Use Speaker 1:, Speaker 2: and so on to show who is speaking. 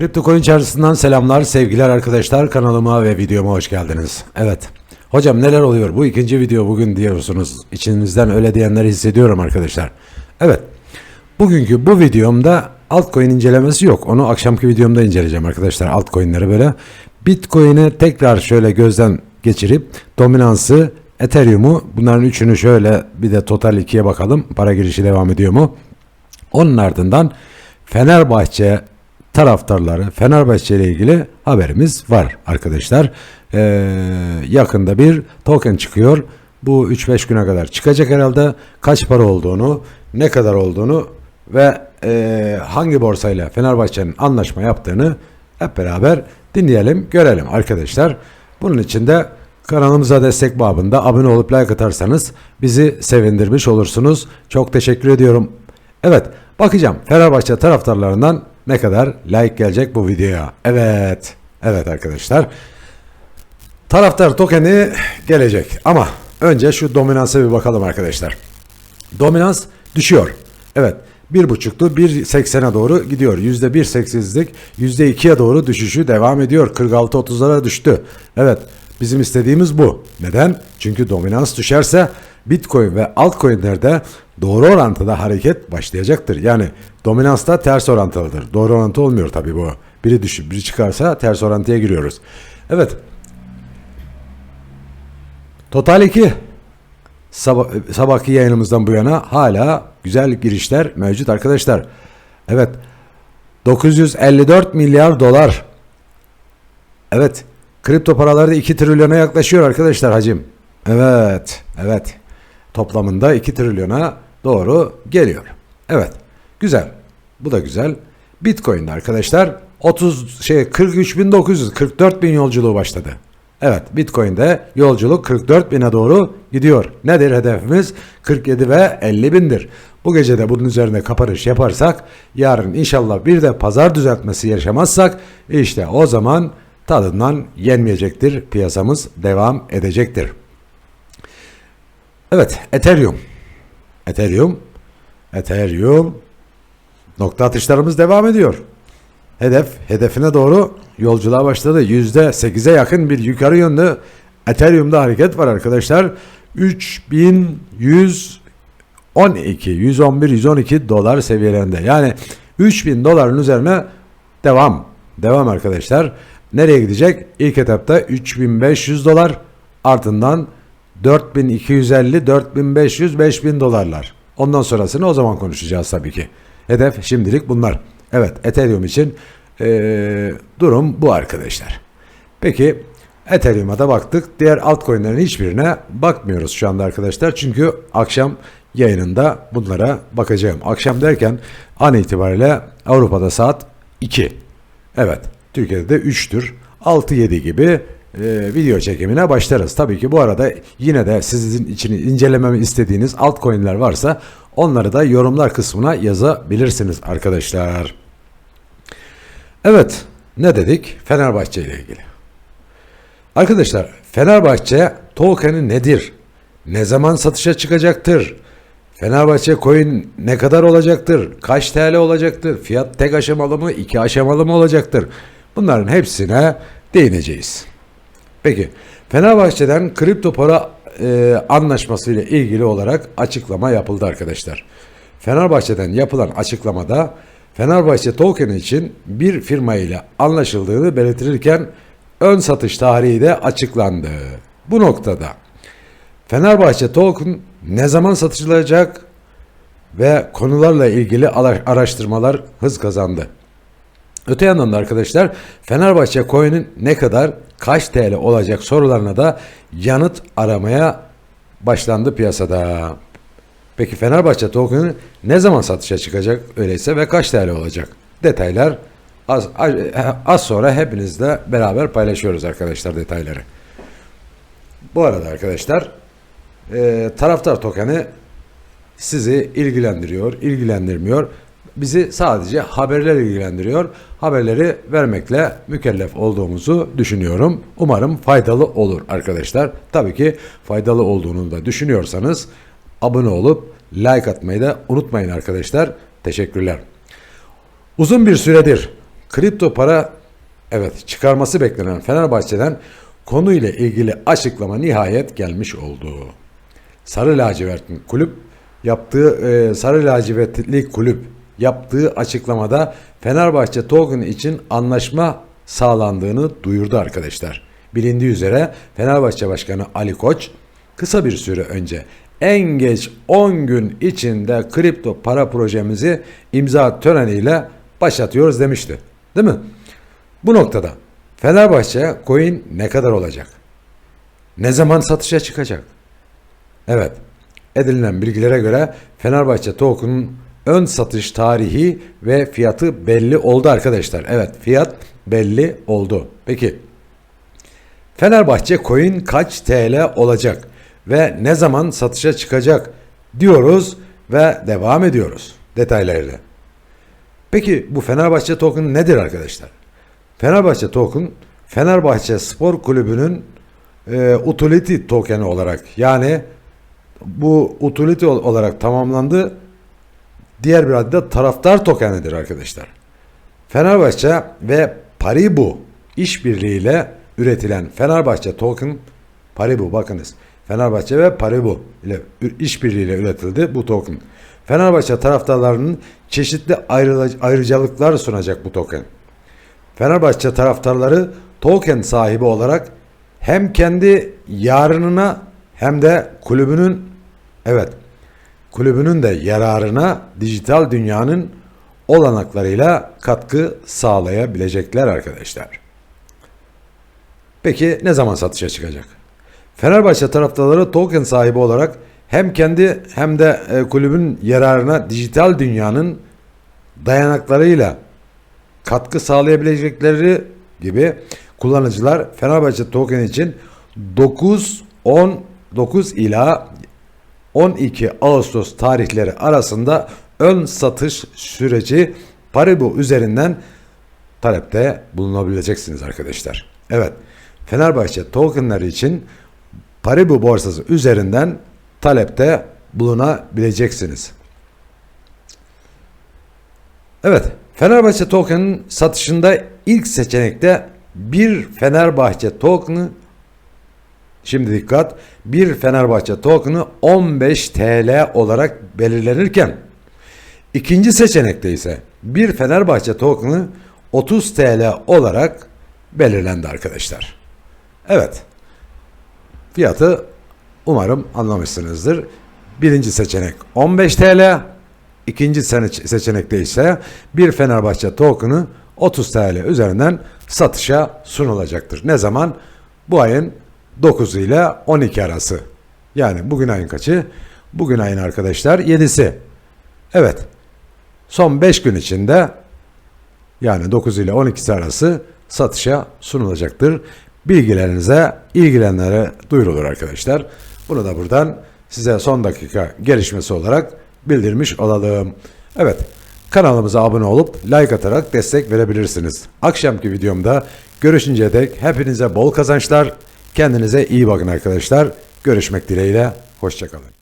Speaker 1: Kripto Coin çarşısından selamlar, sevgiler arkadaşlar. Kanalıma ve videoma hoş geldiniz. Evet. Hocam neler oluyor? Bu ikinci video bugün diyorsunuz. İçinizden öyle diyenleri hissediyorum arkadaşlar. Evet. Bugünkü bu videomda altcoin incelemesi yok. Onu akşamki videomda inceleyeceğim arkadaşlar. Altcoin'leri böyle. Bitcoin'i tekrar şöyle gözden geçirip dominansı, Ethereum'u bunların üçünü şöyle bir de total ikiye bakalım. Para girişi devam ediyor mu? Onun ardından Fenerbahçe taraftarları, Fenerbahçe ile ilgili haberimiz var arkadaşlar. Ee, yakında bir token çıkıyor. Bu 3-5 güne kadar çıkacak herhalde. Kaç para olduğunu, ne kadar olduğunu ve e, hangi borsayla Fenerbahçe'nin anlaşma yaptığını hep beraber dinleyelim, görelim arkadaşlar. Bunun için de kanalımıza destek babında abone olup like atarsanız bizi sevindirmiş olursunuz. Çok teşekkür ediyorum. Evet, bakacağım Fenerbahçe taraftarlarından ne kadar like gelecek bu videoya. Evet, evet arkadaşlar. Taraftar tokeni gelecek ama önce şu dominansa bir bakalım arkadaşlar. Dominans düşüyor. Evet. 1.5'tu 1.80'e doğru gidiyor. %1.8'lik %2'ye doğru düşüşü devam ediyor. 46-30'lara düştü. Evet bizim istediğimiz bu. Neden? Çünkü dominans düşerse Bitcoin ve altcoin'lerde doğru orantıda hareket başlayacaktır. Yani dominansta ters orantılıdır. Doğru orantı olmuyor tabii bu. Biri düşüp biri çıkarsa ters orantıya giriyoruz. Evet. Total 2 Sabah, sabahki yayınımızdan bu yana hala güzel girişler mevcut arkadaşlar. Evet. 954 milyar dolar. Evet. Kripto paralarda 2 trilyona yaklaşıyor arkadaşlar hacim. Evet. Evet. Toplamında 2 trilyona doğru geliyor. Evet. Güzel. Bu da güzel. Bitcoin'de arkadaşlar 30 şey 43.900 44 bin yolculuğu başladı. Evet Bitcoin'de yolculuk 44 bine doğru gidiyor. Nedir hedefimiz? 47 ve 50 bindir. Bu gece de bunun üzerine kapanış yaparsak yarın inşallah bir de pazar düzeltmesi yaşamazsak işte o zaman tadından yenmeyecektir. Piyasamız devam edecektir. Evet Ethereum. Ethereum. Ethereum. Nokta atışlarımız devam ediyor. Hedef, hedefine doğru yolculuğa başladı. %8'e yakın bir yukarı yönlü Ethereum'da hareket var arkadaşlar. 3112, 111, 112 dolar seviyelerinde. Yani 3000 doların üzerine devam. Devam arkadaşlar. Nereye gidecek? İlk etapta 3500 dolar ardından 4250, 4500, 5000 dolarlar. Ondan sonrasını o zaman konuşacağız tabii ki. Hedef şimdilik bunlar. Evet Ethereum için ee, durum bu arkadaşlar. Peki Ethereum'a da baktık. Diğer altcoin'lerin hiçbirine bakmıyoruz şu anda arkadaşlar. Çünkü akşam yayınında bunlara bakacağım. Akşam derken an itibariyle Avrupa'da saat 2. Evet Türkiye'de de 3'tür. 6-7 gibi e, video çekimine başlarız. Tabii ki bu arada yine de sizin için incelememi istediğiniz altcoin'ler varsa onları da yorumlar kısmına yazabilirsiniz arkadaşlar. Evet, ne dedik? Fenerbahçe ile ilgili. Arkadaşlar, Fenerbahçe token'i nedir? Ne zaman satışa çıkacaktır? Fenerbahçe coin ne kadar olacaktır? Kaç TL olacaktır? Fiyat tek aşamalı mı, iki aşamalı mı olacaktır? Bunların hepsine değineceğiz. Peki, Fenerbahçe'den kripto para e, anlaşması ile ilgili olarak açıklama yapıldı arkadaşlar. Fenerbahçe'den yapılan açıklamada Fenerbahçe token için bir firma ile anlaşıldığını belirtilirken ön satış tarihi de açıklandı. Bu noktada Fenerbahçe token ne zaman satılacak ve konularla ilgili araştırmalar hız kazandı. Öte yandan da arkadaşlar Fenerbahçe coin'in ne kadar kaç TL olacak sorularına da yanıt aramaya başlandı piyasada. Peki Fenerbahçe token'ı ne zaman satışa çıkacak öyleyse ve kaç TL olacak? Detaylar az, az sonra hepinizle beraber paylaşıyoruz arkadaşlar detayları. Bu arada arkadaşlar e, taraftar tokeni sizi ilgilendiriyor, ilgilendirmiyor. Bizi sadece haberler ilgilendiriyor. Haberleri vermekle mükellef olduğumuzu düşünüyorum. Umarım faydalı olur arkadaşlar. Tabii ki faydalı olduğunu da düşünüyorsanız abone olup like atmayı da unutmayın arkadaşlar. Teşekkürler. Uzun bir süredir kripto para evet çıkarması beklenen Fenerbahçe'den konuyla ilgili açıklama nihayet gelmiş oldu. Sarı lacivertli kulüp yaptığı e, Sarı lacivertli kulüp yaptığı açıklamada Fenerbahçe token için anlaşma sağlandığını duyurdu arkadaşlar. Bilindiği üzere Fenerbahçe Başkanı Ali Koç kısa bir süre önce en geç 10 gün içinde kripto para projemizi imza töreniyle başlatıyoruz demişti. Değil mi? Bu noktada Fenerbahçe coin ne kadar olacak? Ne zaman satışa çıkacak? Evet, edinilen bilgilere göre Fenerbahçe token'ın ön satış tarihi ve fiyatı belli oldu arkadaşlar. Evet, fiyat belli oldu. Peki, Fenerbahçe coin kaç TL olacak ve ne zaman satışa çıkacak diyoruz ve devam ediyoruz detaylarıyla. Peki bu Fenerbahçe token nedir arkadaşlar? Fenerbahçe token Fenerbahçe Spor Kulübü'nün e, utility tokeni olarak yani bu utility ol- olarak tamamlandı. Diğer bir adı da taraftar tokenidir arkadaşlar. Fenerbahçe ve Paribu işbirliğiyle üretilen Fenerbahçe token Paribu bakınız. Fenerbahçe ve Paribu ile işbirliğiyle üretildi bu token. Fenerbahçe taraftarlarının çeşitli ayrıcalıklar sunacak bu token. Fenerbahçe taraftarları token sahibi olarak hem kendi yarınına hem de kulübünün evet kulübünün de yararına dijital dünyanın olanaklarıyla katkı sağlayabilecekler arkadaşlar. Peki ne zaman satışa çıkacak? Fenerbahçe taraftarları token sahibi olarak hem kendi hem de e, kulübün yararına dijital dünyanın dayanaklarıyla katkı sağlayabilecekleri gibi kullanıcılar Fenerbahçe token için 9 10 9 ila 12 Ağustos tarihleri arasında ön satış süreci Paribu üzerinden talepte bulunabileceksiniz arkadaşlar. Evet. Fenerbahçe tokenları için Paribu borsası üzerinden talepte bulunabileceksiniz. Evet. Fenerbahçe token'ın satışında ilk seçenekte bir Fenerbahçe token'ı Şimdi dikkat. Bir Fenerbahçe token'ı 15 TL olarak belirlenirken ikinci seçenekte ise bir Fenerbahçe token'ı 30 TL olarak belirlendi arkadaşlar. Evet. Fiyatı umarım anlamışsınızdır. Birinci seçenek 15 TL. ikinci seçenekte ise bir Fenerbahçe token'ı 30 TL üzerinden satışa sunulacaktır. Ne zaman? Bu ayın 9 ile 12 arası. Yani bugün ayın kaçı? Bugün ayın arkadaşlar 7'si. Evet. Son 5 gün içinde yani 9 ile 12 arası satışa sunulacaktır. Bilgilerinize, ilgilenenlere duyurulur arkadaşlar. Bunu da buradan size son dakika gelişmesi olarak bildirmiş olalım. Evet, kanalımıza abone olup like atarak destek verebilirsiniz. Akşamki videomda görüşünceye dek hepinize bol kazançlar. Kendinize iyi bakın arkadaşlar. Görüşmek dileğiyle. Hoşçakalın.